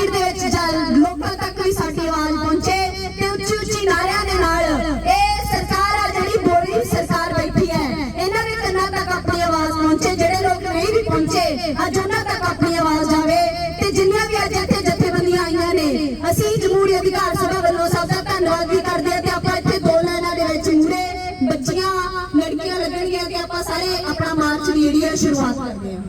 Market ਦੇ ਵਿੱਚ ਜਲ ਲੋਕਾਂ ਤੱਕ ਵੀ ਸਾਡੀ ਆਵਾਜ਼ ਪਹੁੰਚੇ ਤੇ ਉੱਚੀ ਉੱਚੀ ਨਾਰਿਆਂ ਦੇ ਨਾਲ ਇਹ ਸਰਕਾਰ ਆ ਜਿਹੜੀ ਬੋਲੀ ਸਰਕਾਰ ਬੈਠੀ ਹੈ, ਇਹਨਾਂ ਦੇ ਕੰਨਾਂ ਤੱਕ ਆਪਣੀ ਆਵਾਜ਼ ਪਹੁੰਚੇ, ਜਿਹੜੇ ਲੋਕ ਨਹੀਂ ਵੀ ਪਹੁੰਚੇ, ਅੱਜ ਉਹਨਾਂ ਤੱਕ ਆਪਣੀ ਆਵਾਜ਼ ਜਾਵੇ ਤੇ ਜਿੰਨੀਆਂ ਵੀ ਅੱਜ ਇੱਥੇ ਜਥੇਬੰਦੀਆਂ ਆਈਆਂ ਨੇ, ਅਸੀਂ ਜਮੂਰੀ ਅਧਿਕਾਰ ਸਭਾ ਵੱਲੋਂ ਸਭ ਦਾ ਧੰਨਵਾਦ ਵੀ ਕਰਦੇ ਹਾਂ ਤੇ ਆਪਾਂ ਇੱਥੇ ਦੋ ਲਾਈਨਾਂ ਦੇ ਵਿੱਚ ਮੂਰੇ ਬੱਚੀਆਂ, ਲੜਕੀਆਂ ਲੱਗਣਗੀਆਂ ਤੇ ਆਪਾਂ ਸਾਰੇ ਆਪਣਾ ਮਾਰਚ ਜਿਹੜੀ ਸ਼ੁਰੂਆਤ ਕਰਦੇ ਹਾਂ।